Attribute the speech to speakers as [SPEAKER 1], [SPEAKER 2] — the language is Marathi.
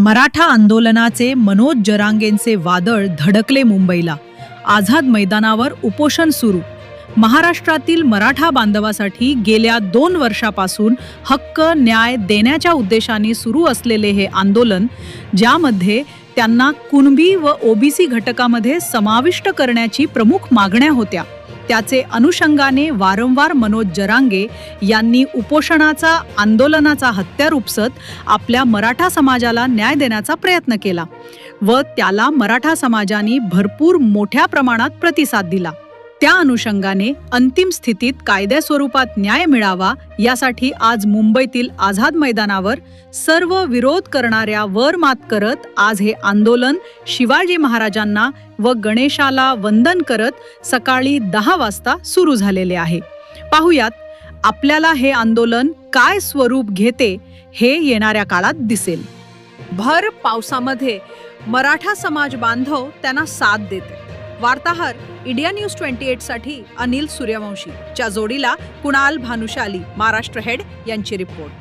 [SPEAKER 1] मराठा आंदोलनाचे मनोज जरांगेंचे वादळ धडकले मुंबईला. आझाद मैदानावर उपोषण सुरू. महाराष्ट्रातील मराठा बांधवासाठी गेल्या दोन वर्षापासून हक्क न्याय देण्याच्या उद्देशाने सुरू असलेले हे आंदोलन ज्यामध्ये त्यांना कुणबी व ओबीसी घटकामध्ये समाविष्ट करण्याची प्रमुख मागण्या होत्या. त्याचे अनुषंगाने वारंवार मनोज जरांगे यांनी उपोषणाचा आंदोलनाचा हत्यार उपसत आपल्या मराठा समाजाला न्याय देण्याचा प्रयत्न केला व त्याला मराठा समाजाने भरपूर मोठ्या प्रमाणात प्रतिसाद दिला. त्या अनुषंगाने अंतिम स्थितीत कायद्या स्वरूपात न्याय मिळावा यासाठी आज मुंबईतील आझाद मैदानावर सर्व विरोध करणाऱ्या वर मात करत आज हे आंदोलन शिवाजी महाराजांना व गणेशाला वंदन करत सकाळी दहा वाजता सुरू झालेले आहे. पाहुयात आपल्याला हे आंदोलन काय स्वरूप घेते हे येणाऱ्या काळात दिसेल. भर पावसामध्ये मराठा समाज बांधव त्यांना साथ देते. वार्ताहर इंडिया न्यूज ट्वेंटी एटसाठी अनिल सूर्यवंशी. च्या जोडीला कुणाल भानुशाली महाराष्ट्र हेड यांची रिपोर्ट.